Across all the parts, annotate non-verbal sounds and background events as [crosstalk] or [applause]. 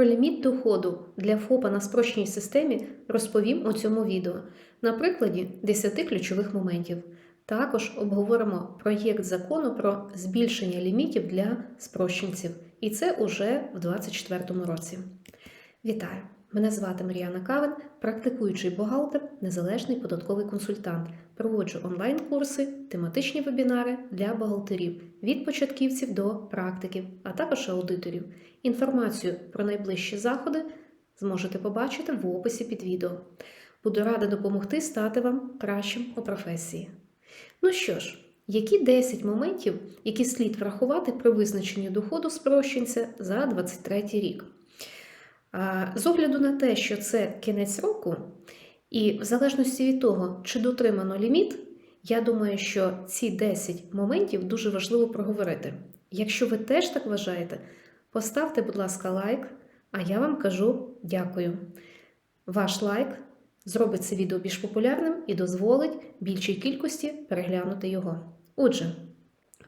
Про ліміт доходу для ФОПа на спрощеній системі розповім у цьому відео на прикладі 10 ключових моментів. Також обговоримо проєкт закону про збільшення лімітів для спрощенців, і це уже в 2024 році. Вітаю! Мене звати Мар'яна Кавин, практикуючий бухгалтер, незалежний податковий консультант. Проводжу онлайн-курси, тематичні вебінари для бухгалтерів від початківців до практиків, а також аудиторів. Інформацію про найближчі заходи зможете побачити в описі під відео. Буду рада допомогти стати вам кращим у професії. Ну що ж, які 10 моментів, які слід врахувати при визначенні доходу спрощенця за 2023 рік? З огляду на те, що це кінець року, і в залежності від того, чи дотримано ліміт, я думаю, що ці 10 моментів дуже важливо проговорити. Якщо ви теж так вважаєте, поставте, будь ласка, лайк, а я вам кажу дякую. Ваш лайк зробить це відео більш популярним і дозволить більшій кількості переглянути його. Отже,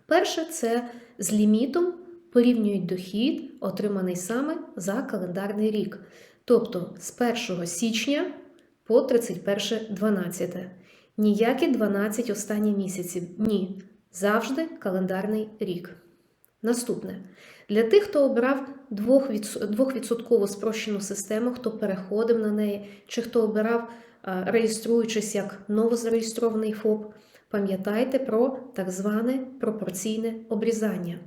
перше це з лімітом порівнюють дохід, отриманий саме за календарний рік, тобто з 1 січня по 31.12. Ніякі 12 останніх місяців. Ні. Завжди календарний рік. Наступне. Для тих, хто обрав 2% спрощену систему, хто переходив на неї, чи хто обирав, реєструючись як новозареєстрований ФОП, пам'ятайте про так зване пропорційне обрізання.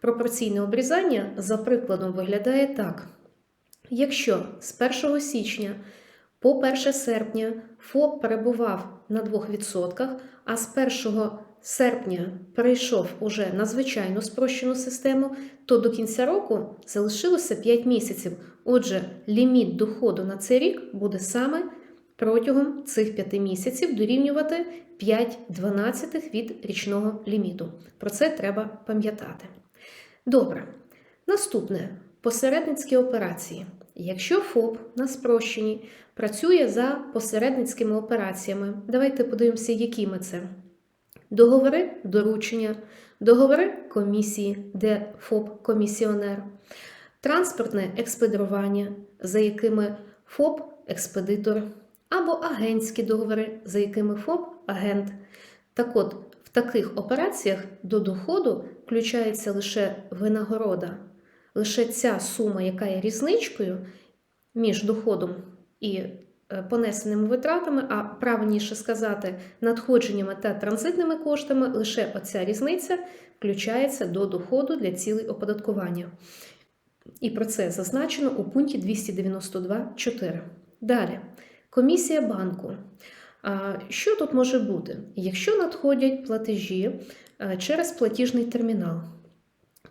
Пропорційне обрізання, за прикладом, виглядає так. Якщо з 1 січня по 1 серпня ФОП перебував на 2%, а з 1 серпня перейшов уже на звичайну спрощену систему, то до кінця року залишилося 5 місяців. Отже, ліміт доходу на цей рік буде саме протягом цих 5 місяців дорівнювати 5,12 від річного ліміту. Про це треба пам'ятати. Добре. Наступне посередницькі операції. Якщо ФОП на спрощенні працює за посередницькими операціями, давайте подивимося, якими це. Договори доручення, договори комісії, де ФОП комісіонер, транспортне експедирування, за якими ФОП експедитор, або агентські договори, за якими ФОП агент. Так от, в таких операціях до доходу включається лише винагорода, лише ця сума, яка є різничкою між доходом і понесеними витратами, а правильніше сказати, надходженнями та транзитними коштами, лише оця різниця включається до доходу для цілей оподаткування. І про це зазначено у пункті 292.4. Далі, комісія банку. Що тут може бути? Якщо надходять платежі через платіжний термінал,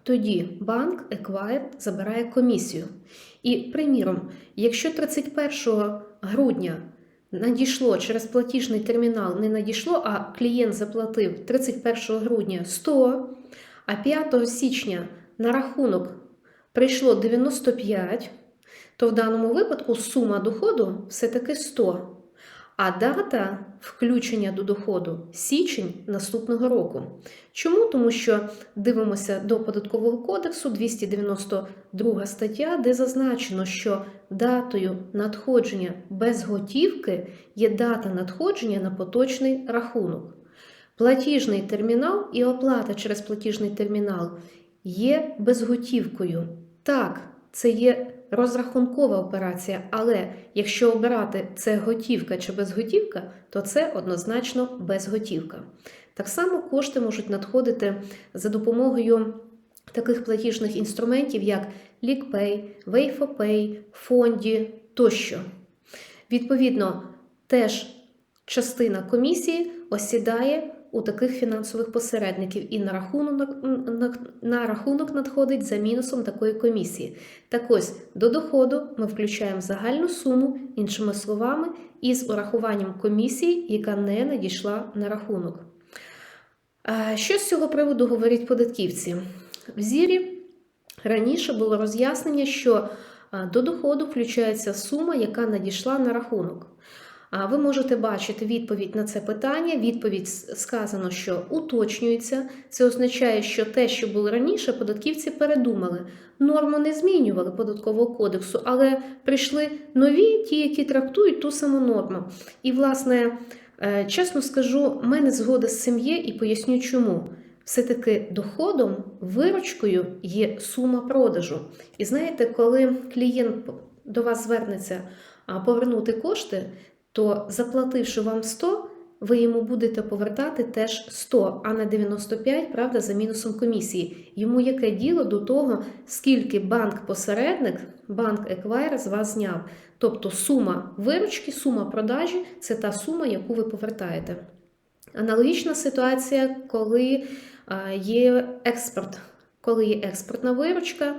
тоді банк Еквайр забирає комісію. І, приміром, якщо 31 грудня надійшло через платіжний термінал, не надійшло, а клієнт заплатив 31 грудня 100, а 5 січня на рахунок прийшло 95, то в даному випадку сума доходу все-таки 100. А дата включення до доходу січень наступного року. Чому? Тому що дивимося до податкового кодексу 292 стаття, де зазначено, що датою надходження без готівки є дата надходження на поточний рахунок. Платіжний термінал і оплата через платіжний термінал є безготівкою. Так, це є розрахункова операція, але якщо обирати це готівка чи безготівка, то це однозначно безготівка. Так само кошти можуть надходити за допомогою таких платіжних інструментів, як LeakPay, WayForPay, Фонді тощо. Відповідно, теж частина комісії осідає у таких фінансових посередників і на рахунок на рахунок надходить за мінусом такої комісії. Так ось до доходу ми включаємо загальну суму, іншими словами, із урахуванням комісії, яка не надійшла на рахунок. Що з цього приводу говорять податківці? В зірі раніше було роз'яснення, що до доходу включається сума, яка надійшла на рахунок. А ви можете бачити відповідь на це питання. Відповідь сказано, що уточнюється. Це означає, що те, що було раніше, податківці передумали. Норму не змінювали податкового кодексу, але прийшли нові, ті, які трактують ту саму норму. І, власне, е, чесно скажу, в мене згода з цим є, і поясню чому. Все-таки доходом, виручкою є сума продажу. І знаєте, коли клієнт до вас звернеться повернути кошти, то заплативши вам 100, ви йому будете повертати теж 100, а не 95, правда, за мінусом комісії. Йому яке діло до того, скільки банк-посередник, банк-еквайр з вас зняв. Тобто сума виручки, сума продажі це та сума, яку ви повертаєте. Аналогічна ситуація, коли є експорт. Коли є експортна виручка,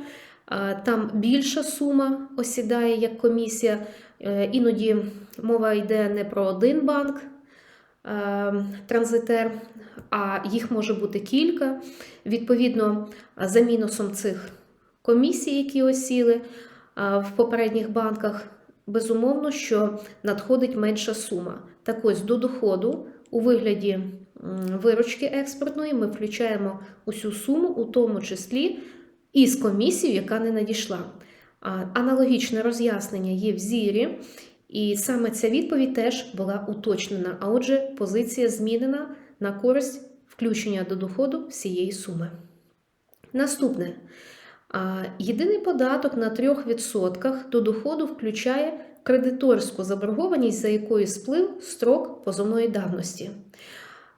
там більша сума осідає як комісія. Е, Іноді мова йде не про один банк е, транзитер, а їх може бути кілька. Відповідно, за мінусом цих комісій, які осіли в попередніх банках, безумовно, що надходить менша сума. Так ось до доходу у вигляді виручки експортної ми включаємо усю суму, у тому числі і з комісією, яка не надійшла. Аналогічне роз'яснення є в зірі, і саме ця відповідь теж була уточнена. А отже, позиція змінена на користь включення до доходу всієї суми. Наступне. Єдиний податок на 3% до доходу включає кредиторську заборгованість, за якою сплив строк позовної давності.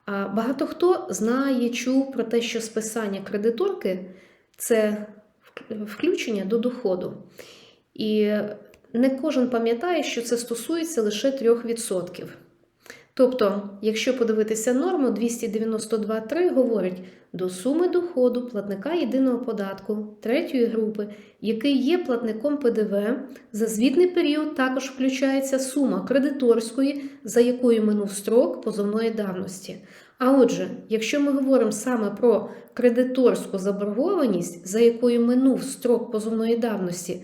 Багато хто знає, чув про те, що списання кредиторки це включення до доходу. І не кожен пам'ятає, що це стосується лише 3%. Тобто, якщо подивитися норму, 292.3 говорить до суми доходу платника єдиного податку третьої групи, який є платником ПДВ, за звітний період також включається сума кредиторської, за якою минув строк позовної давності. А отже, якщо ми говоримо саме про кредиторську заборгованість, за якою минув строк позовної давності,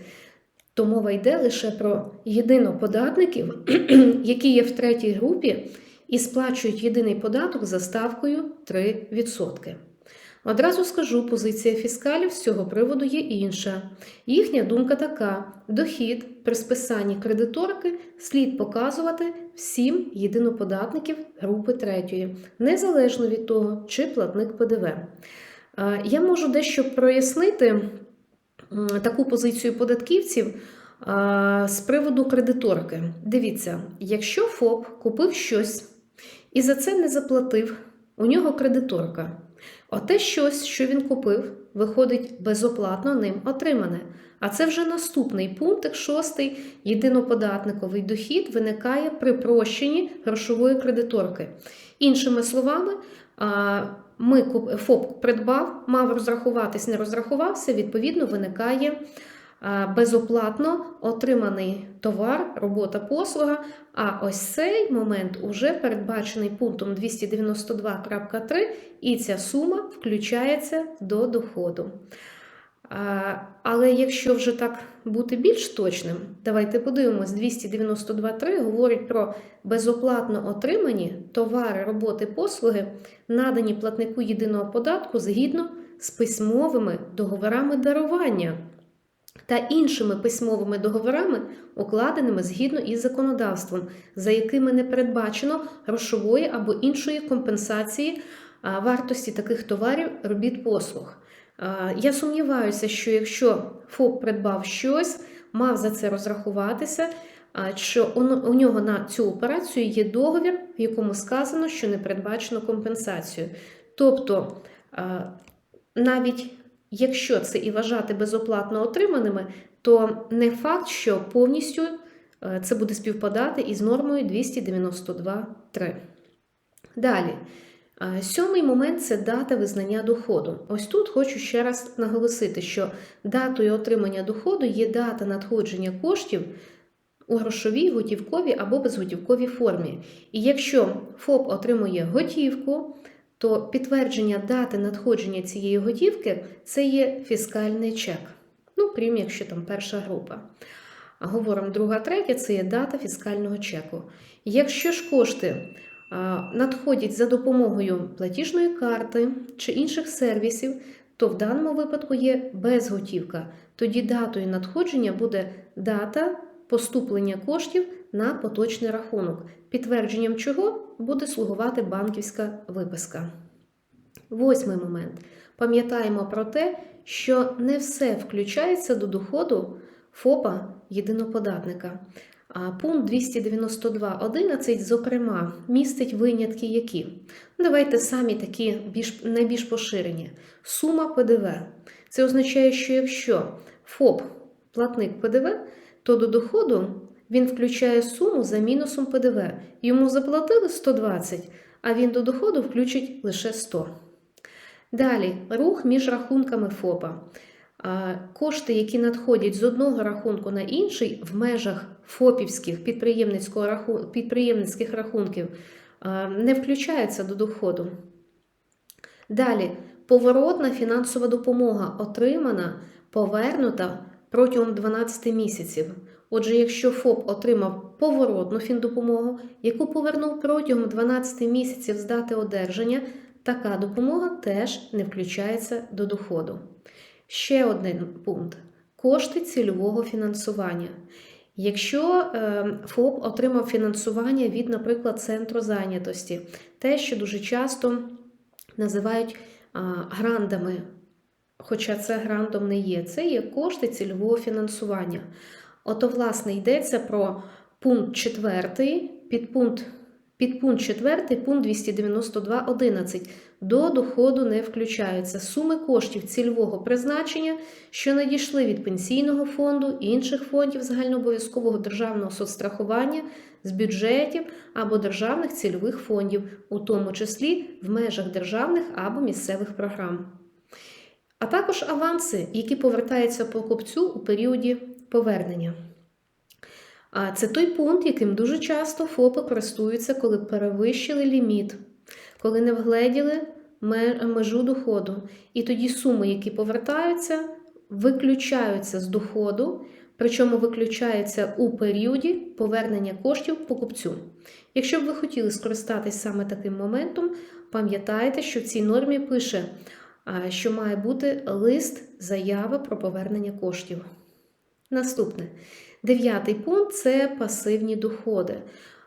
то мова йде лише про єдиноподатників, [clears throat] які є в третій групі і сплачують єдиний податок за ставкою 3%. Одразу скажу, позиція фіскалів з цього приводу є інша. Їхня думка така: дохід при списанні кредиторки слід показувати всім єдиноподатників групи третьої, незалежно від того, чи платник ПДВ. Е, Я можу дещо прояснити таку позицію податківців з приводу кредиторки. Дивіться, якщо ФОП купив щось і за це не заплатив, у нього кредиторка. Оте щось, що він купив, виходить безоплатно ним отримане. А це вже наступний пункт, шостий, єдиноподатниковий дохід виникає при прощенні грошової кредиторки. Іншими словами, ми ФОП придбав, мав розрахуватись, не розрахувався, відповідно, виникає безоплатно отриманий товар, робота, послуга. А ось цей момент уже передбачений пунктом 292.3, і ця сума включається до доходу. Але якщо вже так бути більш точним, давайте подивимось, 292.3 говорить про безоплатно отримані товари, роботи, послуги, надані платнику єдиного податку згідно з письмовими договорами дарування та іншими письмовими договорами, укладеними згідно із законодавством, за якими не передбачено грошової або іншої компенсації вартості таких товарів, робіт, послуг. Я сумніваюся, що якщо ФОП придбав щось, мав за це розрахуватися, що у у нього на цю операцію є договір, в якому сказано, що не передбачено компенсацію. Тобто навіть якщо це і вважати безоплатно отриманими, то не факт, що повністю е, це буде співпадати із нормою 292.3. Далі. Е, Сьомий момент це дата визнання доходу. Ось тут хочу ще раз наголосити, що датою отримання доходу є дата надходження коштів у грошовій, готівковій або безготівковій формі. І якщо ФОП отримує готівку, то підтвердження дати надходження цієї готівки це є фіскальний чек. Ну, крім якщо там перша група. А говоримо друга, третя це є дата фіскального чеку. Якщо ж кошти надходять за допомогою платіжної карти чи інших сервісів, то в даному випадку є безготівка. Тоді датою надходження буде дата поступлення коштів на поточний рахунок, підтвердженням чого буде слугувати банківська виписка. Восьмий момент. Пам'ятаємо про те, що не все включається до доходу ФОПа єдиноподатника. А пункт 292.11, зокрема, містить винятки які. Давайте самі такі більш, найбільш поширені. Сума ПДВ. Це означає, що якщо ФОП платник ПДВ, то до доходу він включає суму за мінусом ПДВ. Йому заплатили 120, а він до доходу включить лише 100. Далі рух між рахунками ФОПа. Кошти, які надходять з одного рахунку на інший в межах ФОПівських підприємницьких рахунків, не включаються до доходу. Далі поворотна фінансова допомога отримана, повернута протягом 12 місяців. Отже, якщо ФОП отримав поворотну фіндопомогу, яку повернув протягом 12 місяців з дати одержання, така допомога теж не включається до доходу. Ще один пункт: кошти цільового фінансування. Якщо е, ФОП отримав фінансування від, наприклад, центру зайнятості, те, що дуже часто називають грандами, хоча це грандом не є, це є кошти цільового фінансування. Ото, власне, йдеться про пункт 4, підпункт, підпункт 4, пункт 292.11. До доходу не включаються суми коштів цільового призначення, що надійшли від пенсійного фонду, інших фондів загальнообов'язкового державного соцстрахування, з бюджетів або державних цільових фондів, у тому числі в межах державних або місцевих програм. А також аванси, які повертаються покупцю у періоді повернення. А це той пункт, яким дуже часто ФОПи користуються, коли перевищили ліміт, коли не вгледіли межу доходу. І тоді суми, які повертаються, виключаються з доходу, причому виключаються у періоді повернення коштів покупцю. Якщо б ви хотіли скористатись саме таким моментом, пам'ятайте, що в цій нормі пише, що має бути лист заяви про повернення коштів. Наступне. Дев'ятий пункт це пасивні доходи.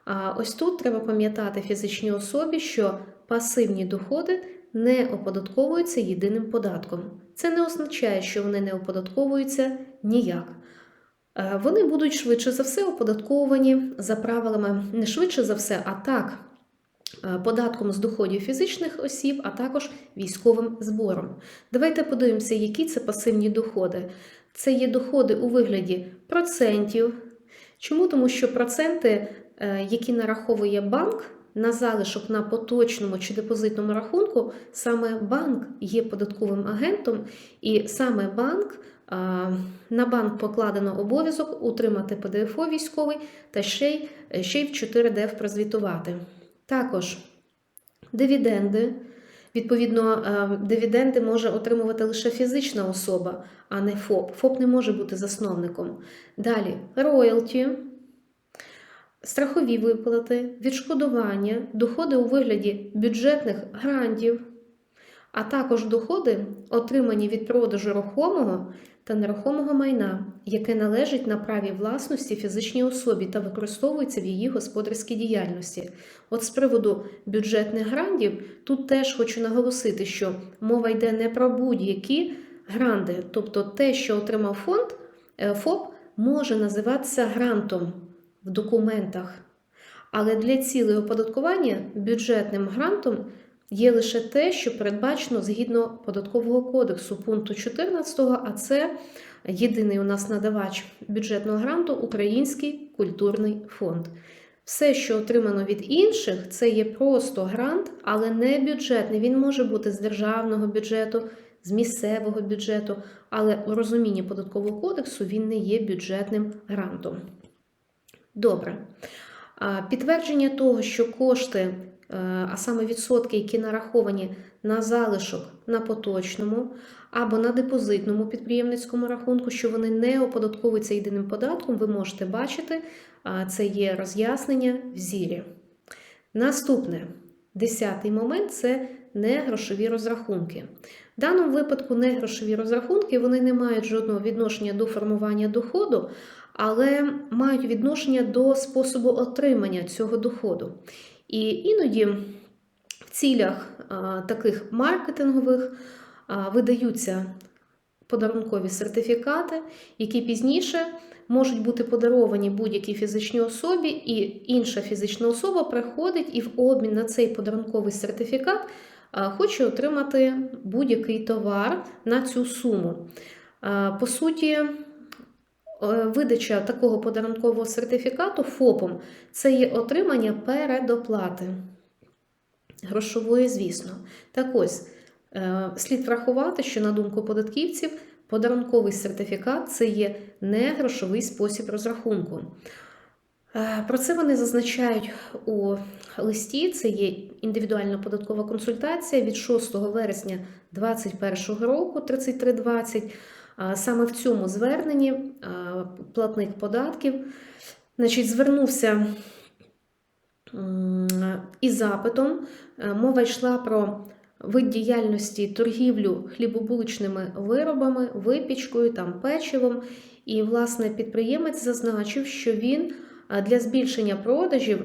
А ось тут треба пам'ятати фізичній особі, що пасивні доходи не оподатковуються єдиним податком. Це не означає, що вони не оподатковуються ніяк. Вони будуть швидше за все оподатковані за правилами не швидше за все, а так, податком з доходів фізичних осіб, а також військовим збором. Давайте подивимося, які це пасивні доходи. Це є доходи у вигляді процентів. Чому? Тому що проценти, які нараховує банк на залишок на поточному чи депозитному рахунку, саме банк є податковим агентом, і саме банк. На банк покладено обов'язок утримати ПДФО військовий та ще й, ще й в 4ДФ прозвітувати. Також дивіденди. Відповідно, дивіденди може отримувати лише фізична особа, а не ФОП. ФОП не може бути засновником. Далі роялті, страхові виплати, відшкодування, доходи у вигляді бюджетних грантів, а також доходи, отримані від продажу рухомого та нерухомого майна, яке належить на праві власності фізичній особі та використовується в її господарській діяльності. От з приводу бюджетних грантів, тут теж хочу наголосити, що мова йде не про будь-які гранди, тобто те, що отримав фонд, ФОП, може називатися грантом в документах. Але для цілей оподаткування бюджетним грантом є лише те, що передбачено згідно податкового кодексу пункту 14, а це єдиний у нас надавач бюджетного гранту Український культурний фонд. Все, що отримано від інших, це є просто грант, але не бюджетний. Він може бути з державного бюджету, з місцевого бюджету, але у розумінні податкового кодексу він не є бюджетним грантом. Добре. Підтвердження того, що кошти, а саме відсотки, які нараховані на залишок на поточному або на депозитному підприємницькому рахунку, що вони не оподатковуються єдиним податком, ви можете бачити, це є роз'яснення в зірі. Наступне, десятий момент це негрошові розрахунки. В даному випадку негрошові розрахунки вони не мають жодного відношення до формування доходу, але мають відношення до способу отримання цього доходу. І іноді в цілях таких маркетингових видаються подарункові сертифікати, які пізніше можуть бути подаровані будь-якій фізичній особі, і інша фізична особа приходить і в обмін на цей подарунковий сертифікат хоче отримати будь-який товар на цю суму. По суті, видача такого подарункового сертифікату ФОПом це є отримання передоплати. Грошової, звісно. Так ось, е, слід врахувати, що, на думку податківців, подарунковий сертифікат це є не грошовий спосіб розрахунку. Е, Про це вони зазначають у листі. Це є індивідуальна податкова консультація від 6 вересня 2021 року 3320. Саме в цьому зверненні платник податків значить, звернувся із запитом. Е, Мова йшла про вид діяльності торгівлю хлібобуличними виробами, випічкою, там, печивом. І, власне, підприємець зазначив, що він для збільшення продажів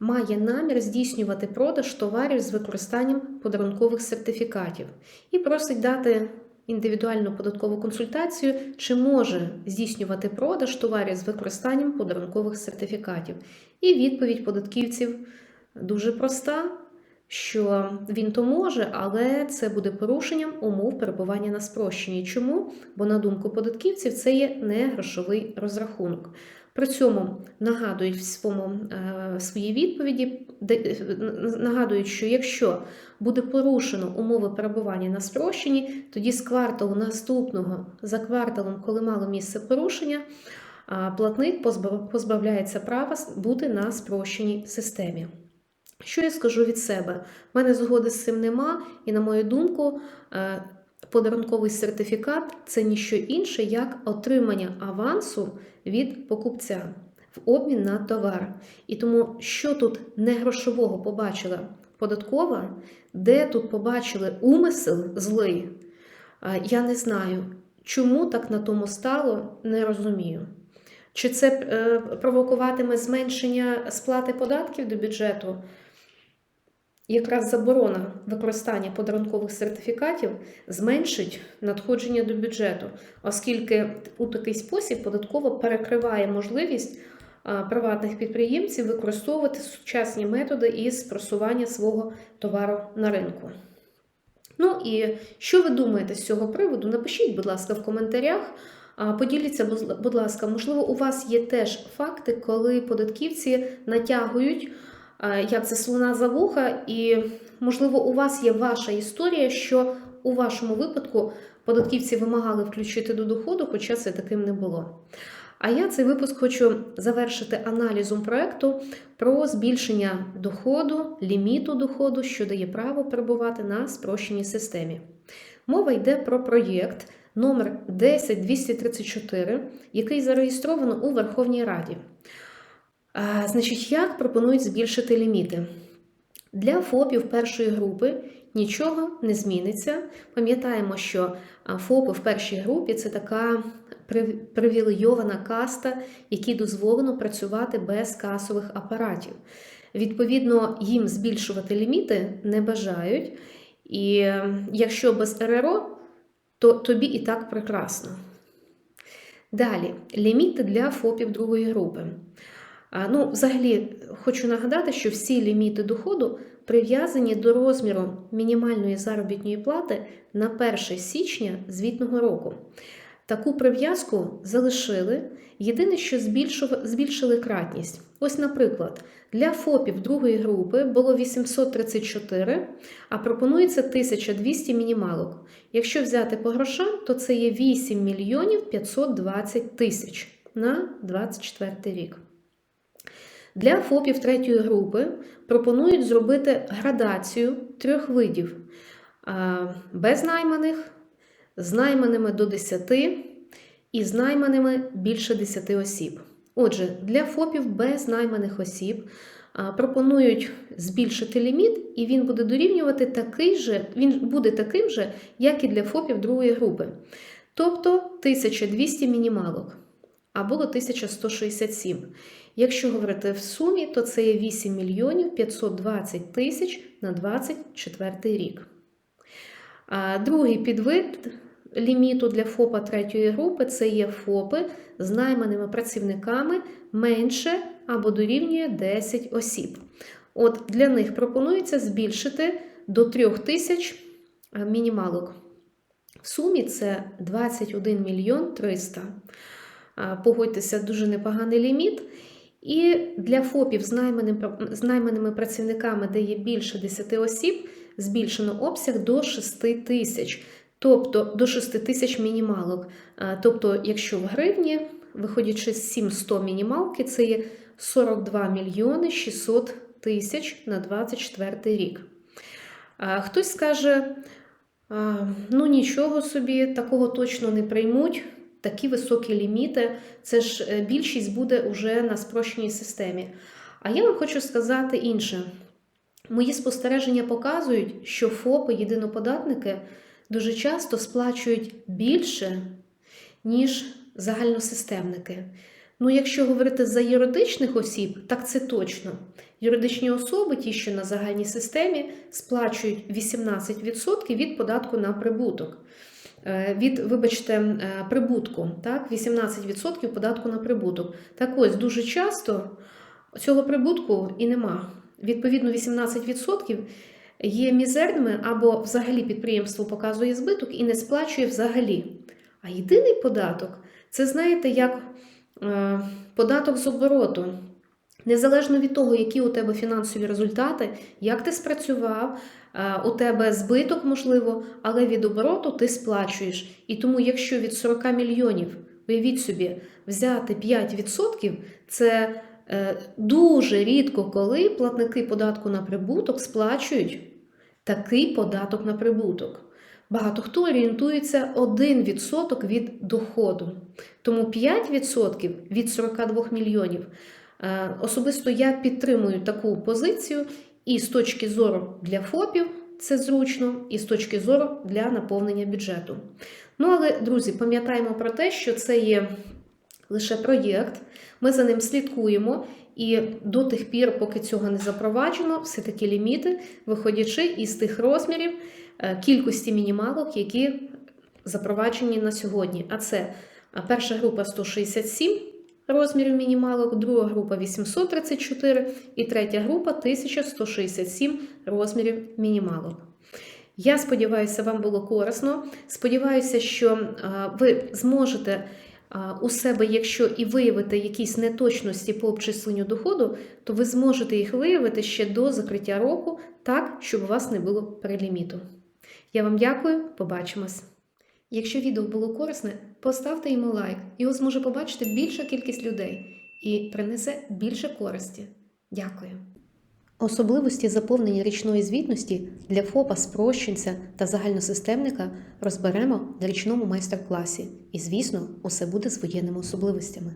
має намір здійснювати продаж товарів з використанням подарункових сертифікатів і просить дати індивідуальну податкову консультацію, чи може здійснювати продаж товарів з використанням подарункових сертифікатів. І відповідь податківців дуже проста. Що він то може, але це буде порушенням умов перебування на спрощенні. Чому? Бо, на думку податківців, це є не грошовий розрахунок. При цьому нагадують в своєму, е, своїй відповіді, е, нагадують, що якщо буде порушено умови перебування на спрощенні, тоді з кварталу наступного за кварталом, коли мало місце порушення, платник позбав- позбавляється права бути на спрощеній системі. Що я скажу від себе? У мене згоди з цим нема, і, на мою думку, е, подарунковий сертифікат це ніщо інше, як отримання авансу від покупця в обмін на товар. І тому, що тут не грошового побачила податкова, де тут побачили умисел злий, я не знаю. Чому так на тому стало, не розумію. Чи це е, провокуватиме зменшення сплати податків до бюджету? Якраз заборона використання подарункових сертифікатів зменшить надходження до бюджету, оскільки у такий спосіб податково перекриває можливість приватних підприємців використовувати сучасні методи із просування свого товару на ринку. Ну і що ви думаєте з цього приводу? Напишіть, будь ласка, в коментарях. Поділіться, будь- ласка, можливо, у вас є теж факти, коли податківці натягують як це слона за вуха, і, можливо, у вас є ваша історія, що у вашому випадку податківці вимагали включити до доходу, хоча це таким не було. А я цей випуск хочу завершити аналізом проекту про збільшення доходу, ліміту доходу, що дає право перебувати на спрощеній системі. Мова йде про проєкт номер 10234, який зареєстровано у Верховній Раді. Значить, як пропонують збільшити ліміти? Для ФОПів першої групи нічого не зміниться. Пам'ятаємо, що ФОПи в першій групі це така привілейована каста, якій дозволено працювати без касових апаратів. Відповідно, їм збільшувати ліміти не бажають. І якщо без РРО, то тобі і так прекрасно. Далі, ліміти для ФОПів другої групи. Ну, взагалі, хочу нагадати, що всі ліміти доходу прив'язані до розміру мінімальної заробітної плати на 1 січня звітного року. Таку прив'язку залишили. Єдине, що збільшили кратність. Ось, наприклад, для ФОПів другої групи було 834, а пропонується 1200 мінімалок. Якщо взяти по грошам, то це є 8 мільйонів 520 тисяч на 24 рік. Для ФОПів третьої групи пропонують зробити градацію трьох видів. без найманих, з найманими до 10 і з найманими більше 10 осіб. Отже, для ФОПів без найманих осіб пропонують збільшити ліміт, і він буде дорівнювати такий же, він буде таким же, як і для ФОПів другої групи. Тобто 1200 мінімалок, а було 1167. Якщо говорити в сумі, то це є 8 мільйонів 520 тисяч на 24 рік. Другий підвид ліміту для ФОПа третьої групи це є ФОПи з найманими працівниками менше або дорівнює 10 осіб. От Для них пропонується збільшити до 3 тисяч мінімалок. В сумі це 21 мільйон 300. А, Погодьтеся, дуже непоганий ліміт. І для ФОПів з найманими, працівниками, де є більше 10 осіб, збільшено обсяг до 6 тисяч, тобто до 6 тисяч мінімалок. Тобто, якщо в гривні, виходячи з 700 мінімалки, це є 42 мільйони 600 тисяч на 24 рік. Хтось скаже, ну нічого собі, такого точно не приймуть. Такі високі ліміти, це ж е, більшість буде уже на спрощеній системі. А я вам хочу сказати інше. Мої спостереження показують, що ФОПи, єдиноподатники, дуже часто сплачують більше, ніж загальносистемники. Ну, якщо говорити за юридичних осіб, так це точно. Юридичні особи, ті, що на загальній системі, сплачують 18% від податку на прибуток. Е, Від, вибачте, е, прибутку, так, 18% податку на прибуток. Так ось дуже часто цього прибутку і нема. Відповідно, 18% є мізерними або взагалі підприємство показує збиток і не сплачує взагалі. А єдиний податок це, знаєте, як е, податок з обороту. Незалежно від того, які у тебе фінансові результати, як ти спрацював, у тебе збиток можливо, але від обороту ти сплачуєш. І тому, якщо від 40 мільйонів, уявіть собі, взяти 5%, це е, дуже рідко, коли платники податку на прибуток сплачують такий податок на прибуток. Багато хто орієнтується 1% від доходу. Тому 5% від 42 мільйонів. Е, Особисто я підтримую таку позицію, і з точки зору для ФОПів це зручно, і з точки зору для наповнення бюджету. Ну, але, друзі, пам'ятаємо про те, що це є лише проєкт, ми за ним слідкуємо, і до тих пір, поки цього не запроваджено, все таки ліміти, виходячи із тих розмірів е, кількості мінімалок, які запроваджені на сьогодні. А це перша група 167 розмірів мінімалок, друга група 834 і третя група 1167 розмірів мінімалок. Я сподіваюся, вам було корисно. Сподіваюся, що а, ви зможете а, у себе, якщо і виявити якісь неточності по обчисленню доходу, то ви зможете їх виявити ще до закриття року, так, щоб у вас не було переліміту. Я вам дякую, побачимось! Якщо відео було корисне, поставте йому лайк, його зможе побачити більша кількість людей і принесе більше користі. Дякую. Особливості заповнення річної звітності для ФОПа, спрощенця та загальносистемника розберемо на річному майстер-класі. І, звісно, усе буде з воєнними особливостями.